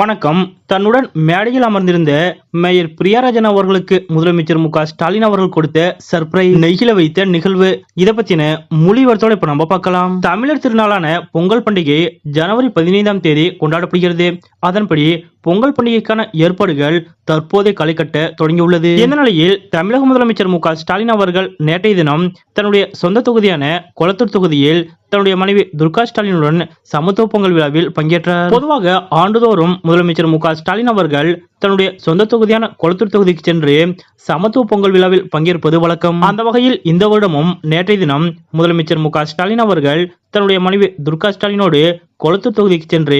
வணக்கம். தன்னுடன் மேடையில் அமர்ந்திருந்த மேயர் பிரியாராஜன் அவர்களுக்கு முதலமைச்சர் மு ஸ்டாலின் அவர்கள் கொடுத்த சர்ப்ரைஸ் நெகிழ வைத்த நிகழ்வு. இதை பத்தின மொழிவரத்தோட இப்ப நம்ம பார்க்கலாம். தமிழர் திருநாளான பொங்கல் பண்டிகை ஜனவரி பதினைந்தாம் தேதி கொண்டாடப்படுகிறது. அதன்படி பொங்கல் பண்டிகைக்கான ஏற்பாடுகள் தற்போதே களை கட்ட தொடங்கியுள்ளது. இந்த நிலையில் தமிழக முதலமைச்சர் மு ஸ்டாலின் அவர்கள் நேற்றைய தினம் தன்னுடைய சொந்த தொகுதியான கொளத்தூர் தொகுதியில் தன்னுடைய மனைவி துர்கா ஸ்டாலினுடன் சமத்துவ பொங்கல் விழாவில் பங்கேற்றார். பொதுவாக ஆண்டுதோறும் முதலமைச்சர் மு ஸ்டாலின் அவர்கள் தன்னுடைய சொந்த தொகுதி தொகுதியான கொளத்தூர் தொகுதிக்கு சென்று சமத்துவ பொங்கல் விழாவில் பங்கேற்பது வழக்கம். அந்த வகையில் இந்த வருடமும் நேற்றைய தினம் முதலமைச்சர் மு க ஸ்டாலின் அவர்கள் தன்னுடைய மனைவி துர்கா ஸ்டாலினோடு கொளத்தூர் தொகுதிக்கு சென்று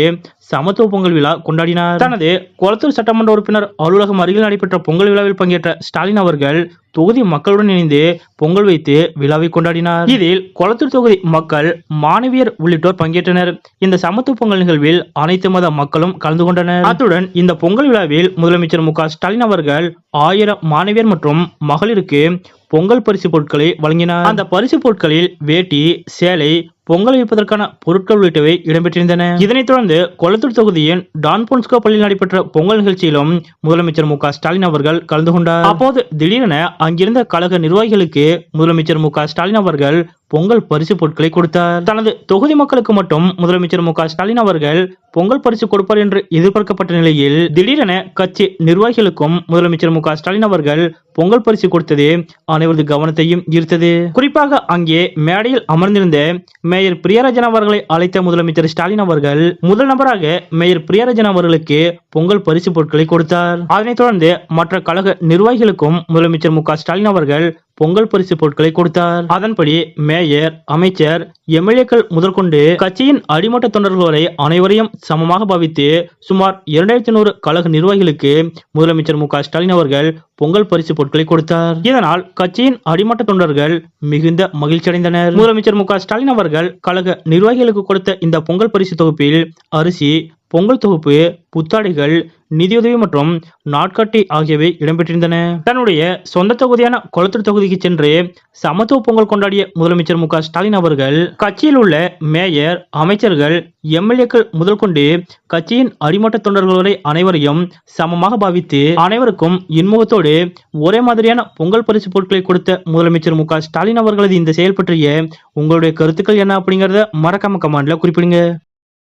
சமத்துவ பொங்கல் விழா கொண்டாடினார். தனது கொளத்தூர் சட்டமன்ற உறுப்பினர் அலுவலகம் அருகில் நடைபெற்ற பொங்கல் விழாவில் பங்கேற்ற ஸ்டாலின் அவர்கள் தொகுதி மக்களுடன் இணைந்து பொங்கல் வைத்து விழாவை கொண்டாடினார். இதில் கொளத்தூர் தொகுதி மக்கள் மாணவியர் உள்ளிட்டோர் பங்கேற்றனர். இந்த சமத்துவ பொங்கல் நிகழ்வில் அனைத்து மத மக்களும் கலந்து கொண்டனர். அத்துடன் இந்த பொங்கல் விழாவில் முதலமைச்சர் மு க ஸ்டாலின் அவர்கள் ஆயிரம் மாணவியர் மற்றும் மகளிருக்கு பொங்கல் பரிசு பொருட்களை வழங்கினார். அந்த பரிசு பொருட்களில் வேட்டி சேலை பொங்கல் வைப்பதற்கான பொருட்கள் உள்ளிட்டவை இடம்பெற்றிருந்தன. இதனைத் தொடர்ந்து கொளத்தூர் தொகுதியின் டான் பொன்ஸ்கோ பள்ளியில் நடைபெற்ற பொங்கல் நிகழ்ச்சியிலும் முதலமைச்சர் மு ஸ்டாலின் அவர்கள் கலந்து கொண்டார். அப்போது திடீரென அங்கிருந்த கழக நிர்வாகிகளுக்கு முதலமைச்சர் மு ஸ்டாலின் அவர்கள் பொங்கல் பரிசு பொருட்களை கொடுத்தார். தனது தொகுதி மக்களுக்கு மட்டும் முதலமைச்சர் மு ஸ்டாலின் அவர்கள் பொங்கல் பரிசு கொடுப்பார் என்று எதிர்பார்க்கப்பட்ட நிலையில் திடீரென கட்சி நிர்வாகிகளுக்கும் முதலமைச்சர் மு ஸ்டாலின் அவர்கள் பொங்கல் பரிசு கொடுத்தது அனைவரது கவனத்தையும் ஈர்த்தது. குறிப்பாக அங்கே மேடையில் அமர்ந்திருந்த மேயர் பிரியராஜன் அவர்களை அழைத்த முதலமைச்சர் ஸ்டாலின் அவர்கள் முதல் நபராக மேயர் பிரியராஜன் அவர்களுக்கு பொங்கல் பரிசு பொருட்களை கொடுத்தார். அதனைத் தொடர்ந்து மற்ற கழக நிர்வாகிகளுக்கும் முதலமைச்சர் மு ஸ்டாலின் அவர்கள் பொங்கல் பரிசு பொருட்களை கொடுத்தார். அதன்படி மேயர் அமைச்சர் எம்எல்ஏக்கள் முதற்கொண்டு கட்சியின் அடிமட்ட தொண்டர்கள் வரை அனைவரையும் சமமாக பாவித்து சுமார் இரண்டாயிரத்தி நூறு கழக நிர்வாகிகளுக்கு முதலமைச்சர் மு க ஸ்டாலின் அவர்கள் பொங்கல் பரிசு பொருட்களை கொடுத்தார். இதனால் கட்சியின் அடிமட்ட தொண்டர்கள் மிகுந்த மகிழ்ச்சி அடைந்தனர். முதலமைச்சர் மு க ஸ்டாலின் அவர்கள் கழக நிர்வாகிகளுக்கு கொடுத்த இந்த பொங்கல் பரிசு தொகுப்பில் அரிசி பொங்கல் தொகுப்பு புத்தாடைகள் நிதியுதவி மற்றும் நாட்காட்டி ஆகியவை இடம்பெற்றிருந்தன. தன்னுடைய சொந்த தொகுதியான கொளத்தூர் தொகுதிக்கு சென்று சமத்துவ பொங்கல் கொண்டாடிய முதலமைச்சர் மு ஸ்டாலின் அவர்கள் கட்சியில் உள்ள மேயர் அமைச்சர்கள் எம்எல்ஏக்கள் முதல் கொண்டு கட்சியின் அடிமட்ட தொண்டர்கள் வரை அனைவரையும் சமமாக பாவித்து அனைவருக்கும் இன்முகத்தோடு ஒரே மாதிரியான பொங்கல் பரிசு பொருட்களை கொடுத்த முதலமைச்சர் மு ஸ்டாலின் அவர்களது இந்த செயல் பற்றிய உங்களுடைய கருத்துக்கள் என்ன அப்படிங்கறத மறக்காம கமாண்ட்ல குறிப்பிடுங்க.